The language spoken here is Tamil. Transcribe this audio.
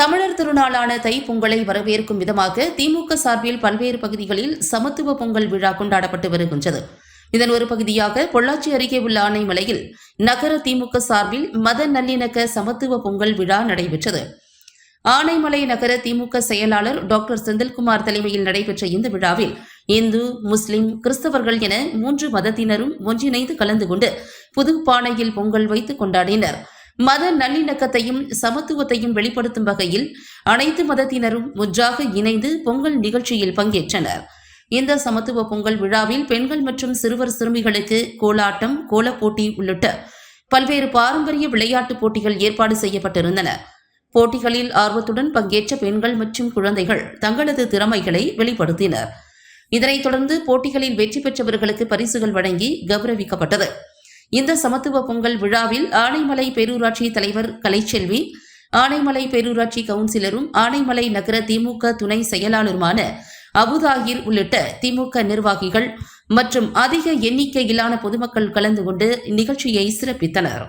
தமிழர் திருநாளான தை பொங்கலை வரவேற்கும் விதமாக திமுக சார்பில் பல்வேறு பகுதிகளில் சமத்துவ பொங்கல் விழா கொண்டாடப்பட்டு வருகின்றது. இதன் ஒரு பகுதியாக பொள்ளாச்சி அருகே உள்ள ஆனைமலையில் நகர திமுக சார்பில் மத நல்லிணக்க சமத்துவ பொங்கல் விழா நடைபெற்றது. ஆனைமலை நகர திமுக செயலாளர் டாக்டர் செந்தில்குமார் தலைமையில் நடைபெற்ற இந்த விழாவில் இந்து முஸ்லிம் கிறிஸ்தவர்கள் என மூன்று மதத்தினரும் ஒன்றிணைந்து கலந்து கொண்டு புது பானையில் பொங்கல் வைத்து கொண்டாடினர். மத நல்லிணக்கத்தையும் சமத்துவத்தையும் வெளிப்படுத்தும் வகையில் அனைத்து மதத்தினரும் ஒன்றாக இணைந்து பொங்கல் நிகழ்ச்சியில் பங்கேற்றனர். இந்த சமத்துவ பொங்கல் விழாவில் பெண்கள் மற்றும் சிறுவர் சிறுமிகளுக்கு கோலாட்டம் கோலப்போட்டி உள்ளிட்ட பல்வேறு பாரம்பரிய விளையாட்டுப் போட்டிகள் ஏற்பாடு செய்யப்பட்டிருந்தன. போட்டிகளில் ஆர்வத்துடன் பங்கேற்ற பெண்கள் மற்றும் குழந்தைகள் தங்களது திறமைகளை வெளிப்படுத்தினர். இதனைத் தொடர்ந்து போட்டிகளில் வெற்றி பெற்றவர்களுக்கு பரிசுகள் வழங்கி கௌரவிக்கப்பட்டது. இந்த சமத்துவ பொங்கல் விழாவில் ஆனைமலை பேரூராட்சி தலைவர் கலைச்செல்வி ஆனைமலை பேரூராட்சி கவுன்சிலரும் ஆனைமலை நகர திமுக துணை செயலாளருமான அபுதாகிர் உள்ளிட்ட திமுக நிர்வாகிகள் மற்றும் அதிக எண்ணிக்கையிலான பொதுமக்கள் கலந்து கொண்டு நிகழ்ச்சியை சிறப்பித்தனர்.